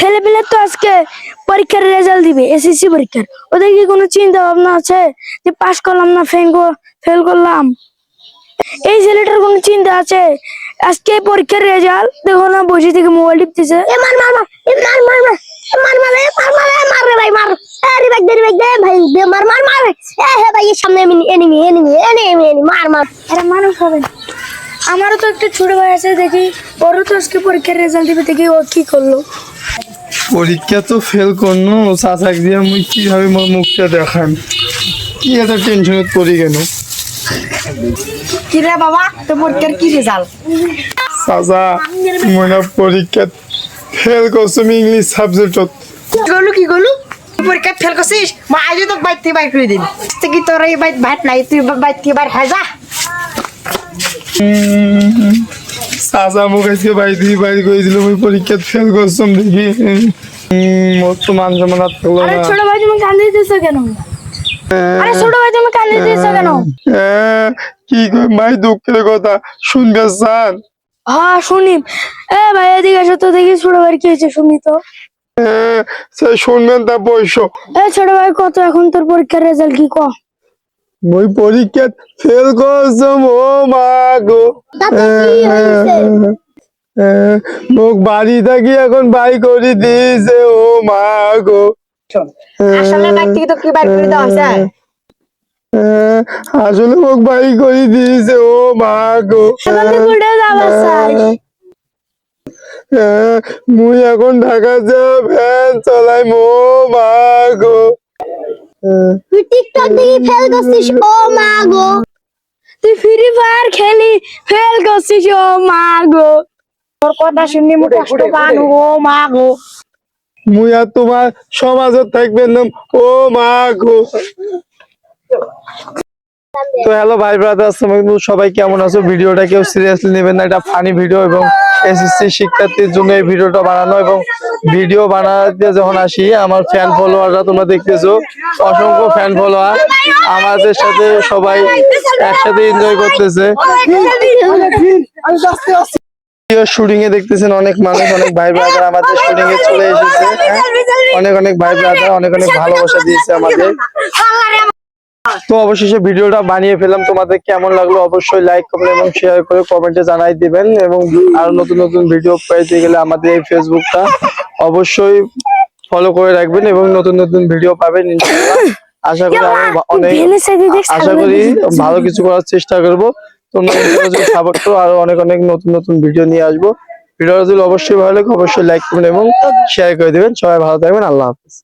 ছেলেপেলে তো আজকে পরীক্ষার রেজাল্ট দিবে এসএসসি পরীক্ষার। ওদের কি কোনো চিন্তা ভাবনা আছে? যে পাস করলাম না ফেল ফেল করলাম? এই ছেলেটার কোনো চিন্তা আছে? আজকে পরীক্ষার রেজাল্ট দেখো না বসে থেকে মোবাইল টিপতেছে। মার মার মার মার মার মার মার মার মার মার রে ভাই মার। এ রে ভাই দে ভাই দে ভাই দে মার মার মার। এ হে ভাই সামনে এনিমি এনিমি এনিমি এনিমি মার মার। এরা মানুষ হবে। আমারও তো একটা ছোট ভাই আছে দেখি। ওরও তো আজকে পরীক্ষার রেজাল্ট দিবে দেখি ও কি করল। পরীক্ষা তো ফেল করনো। চাচাক দিয়ে মুই কীভাবে মোর মুখটা দেখান কি এত টেনশনত পড়ি কেন কি রে বাবা তো পরীক্ষার কি রেজাল্ট চাচা মনে পরীক্ষা ফেল করছ ইংলিশ সাবজেক্টত করলু কি তুই পরীক্ষা ফেল করছিস মা আজও তো বাইর থেকে বাইর করে দিন কি তোর এই বাইর ভাত নাই তুই বাইর থেকে বাইর খাই যা। চাচা মোক আজকে বাড়ি করেছিল মুই পরীক্ষা ফেল করছম দেখি। মোর তো মান সম্মান আর থাকল না ছোট ভাই তুমি কান্দে দিতেছো কেন? আরে ছোট ভাই তুমি কান্দে দিতেছো কেন? হ্যাঁ, কি কই মাই দুঃখের কথা। শুনবে চান হ্যাঁ শুনি। এ ভাই এদিকে এসো তো দেখি ছোট ভাই কি হয়েছে শুনি তো। হ্যাঁ, শুনবেন তা বৈশো এ ছোট ভাই কত এখন তোর পরীক্ষার রেজাল্ট কি কো? মই পরীক্ষা ফেল করছম ও মা গো। তাতে কি হয়েছে মোক বাড়ি থাকি এখন বাই করে দিয়েছে ও মা গো। আসলে বাইর তো কি বাইর করে দেওয়া হয়েছে আসলে মোক বাই করে দিয়েছে ও মা গো। মুই এখন ঢাকা যা ভ্যান চলাই মো মা গো। তুই টিকটক দেখি ফেল করছিস? ও মা গো। তুই ফ্রি ফায়ার খেলি ফেল করছিস ও মা গো। তোর কথা শুনি মু কষ্ট পান ও মা গো। আর তোমার সমাজত থাকবেন না ও মা গো। তো হ্যালো ভাই ব্রাদার সবাই কেমন আছো? ভিডিওটা কেউ সিরিয়াসলি নেবেন না এটা ফানি ভিডিও এবং এসএসসি শিক্ষার্থীর জন্য এই ভিডিওটা বানানো এবং ভিডিও বানাতে যখন আসি, আমার ফ্যান ফলোয়াররা তোমরা দেখতেছো, অসংখ্য ফ্যান ফলোয়ার আমাদের সাথে সবাই একসাথে এনজয় করতেছে শুটিং এ দেখতেছেন অনেক মানুষ, অনেক ভাই ব্রাদার আমাদের শুটিং এ চলে এসেছে হ্যাঁ? অনেক অনেক ভাই ব্রাদার অনেক অনেক ভালোবাসা দিয়েছে আমাদের তো অবশেষে ভিডিওটা বানিয়ে ফেললাম। তোমাদের কেমন লাগল অবশ্যই লাইক কমেন্ট এবং শেয়ার করে কমেন্টে জানাই দিবেন এবং আরও নতুন নতুন ভিডিও পেতে গেলে আমাদের এই ফেসবুকটা অবশ্যই ফলো করে রাখবেন এবং নতুন নতুন ভিডিও পাবেন আশা করি আমি অনেক আশা করি ভালো কিছু করার চেষ্টা করব। তোমরা সাপোর্ট করো আরও অনেক অনেক নতুন নতুন ভিডিও নিয়ে আসব। ভিডিওটা যদি অবশ্যই ভালো লাগে অবশ্যই লাইক করবেন এবং শেয়ার করে দিবেন। সবাই ভালো থাকবেন আল্লাহ হাফিজ।